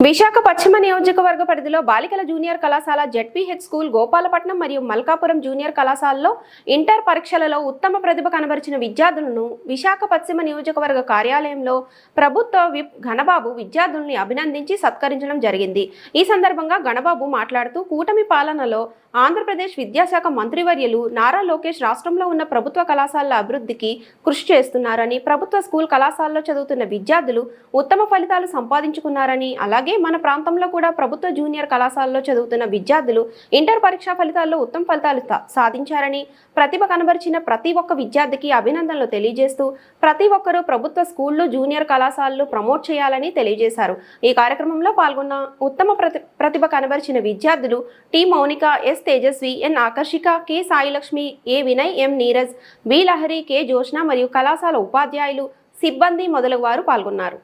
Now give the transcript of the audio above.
విశాఖ పశ్చిమ నియోజకవర్గ పరిధిలో బాలికల జూనియర్ కళాశాల జెడ్పీహెచ్ స్కూల్ గోపాలపట్నం మరియు మల్కాపురం జూనియర్ కళాశాలలో ఇంటర్ పరీక్షలలో ఉత్తమ ప్రతిభ కనబరిచిన విద్యార్థులను విశాఖ పశ్చిమ నియోజకవర్గ కార్యాలయంలో ప్రభుత్వ విప్ ఘనబాబు విద్యార్థుల్ని అభినందించి సత్కరించడం జరిగింది. ఈ సందర్భంగా గణబాబు మాట్లాడుతూ కూటమి పాలనలో ఆంధ్రప్రదేశ్ విద్యాశాఖ మంత్రివర్యులు నారా లోకేష్ రాష్ట్రంలో ఉన్న ప్రభుత్వ కళాశాలల అభివృద్ధికి కృషి చేస్తున్నారని ప్రభుత్వ స్కూల్ కళాశాలలో చదువుతున్న విద్యార్థులు ఉత్తమ ఫలితాలు సంపాదించుకున్నారని అలాగే మన ప్రాంతంలో కూడా ప్రభుత్వ జూనియర్ కళాశాలలో చదువుతున్న విద్యార్థులు ఇంటర్ పరీక్షా ఫలితాల్లో ఉత్తమ ఫలితాలు సాధించారని ప్రతిభ కనబరిచిన ప్రతి ఒక్క విద్యార్థికి అభినందనలు తెలియజేస్తూ ప్రతి ఒక్కరూ ప్రభుత్వ స్కూళ్ళు జూనియర్ కళాశాలలు ప్రమోట్ చేయాలని తెలియజేశారు. ఈ కార్యక్రమంలో పాల్గొన్న ఉత్తమ ప్రతి ప్రతిభ కనబరిచిన విద్యార్థులు T Mounika S Tejaswi N Akarshika K Sailakshmi A Vinay M Neeraj B Lahari K Joshna మరియు కళాశాల ఉపాధ్యాయులు సిబ్బంది మొదలగు వారు పాల్గొన్నారు.